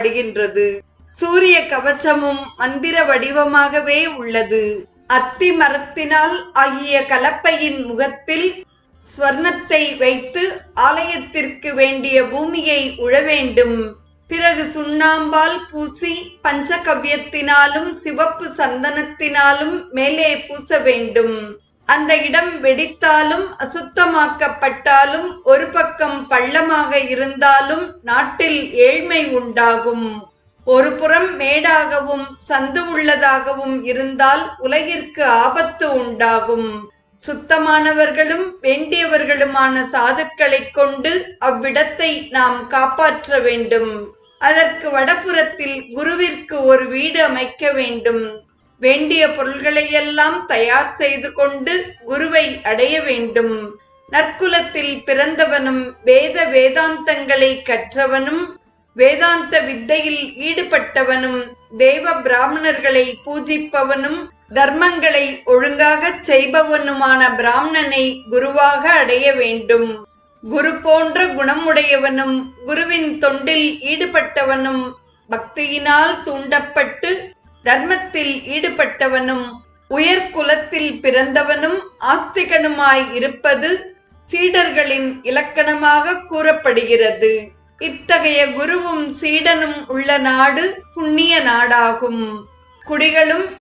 படுகின்றது. சூரிய கவச்சமும் மந்திர வடிவமாகவே உள்ளது. அத்தி மரத்தினால் ஆகிய கலப்பையின் முகத்தில் ஸ்வர்ணத்தை வைத்து ஆலயத்திற்கு வேண்டிய பூமியை உழ வேண்டும். பிறகு சுண்ணாம்பால் பூசி பஞ்சகவ்யத்தினாலும் சிவப்பு சந்தனத்தினாலும் மேலே பூச வேண்டும். அந்த இடம் வெடித்தாலும் அசுத்தமாக்கப்பட்டாலும் ஒரு பக்கம் பள்ளமாக இருந்தாலும் நாட்டில் ஏழ்மை உண்டாகும். ஒரு புறம் மேடாகவும் சந்து உள்ளதாகவும் இருந்தால் உலகிற்கு ஆபத்து உண்டாகும். சுத்தமானவர்களும் வேண்டியவர்களுமான சாதுக்களை கொண்டு அவ்விடத்தை நாம் காப்பாற்ற வேண்டும். அதற்கு வடபுறத்தில் குருவிற்கு ஒரு வீடு அமைக்க வேண்டும். வேண்டிய பொருள்களையெல்லாம் தயார் செய்து கொண்டு குருவை அடைய வேண்டும். நற்குலத்தில் பிறந்தவனும் வேத வேதாந்தங்களை கற்றவனும் வேதாந்த வித்தையில் ஈடுபட்டவனும் தேவ பிராமணர்களை பூஜிப்பவனும் தர்மங்களை ஒழுங்காகச் செய்பவனுமான பிராமணனை குருவாக அடைய வேண்டும். குரு போன்ற குணமுடையவனும் குருவின் தொண்டில் ஈடுபட்டவனும் பக்தியினால் தூண்டப்பட்டு தர்மத்தில் ஈடுபட்டவனும் உயர் குலத்தில் பிறந்தவனும் ஆஸ்திகனுமாய் இருப்பது சீடர்களின் இலக்கணமாக கூறப்படுகிறது. இத்தகைய குருவும் சீடனும் உள்ள நாடு புண்ணிய நாடாகும். குடிகளும்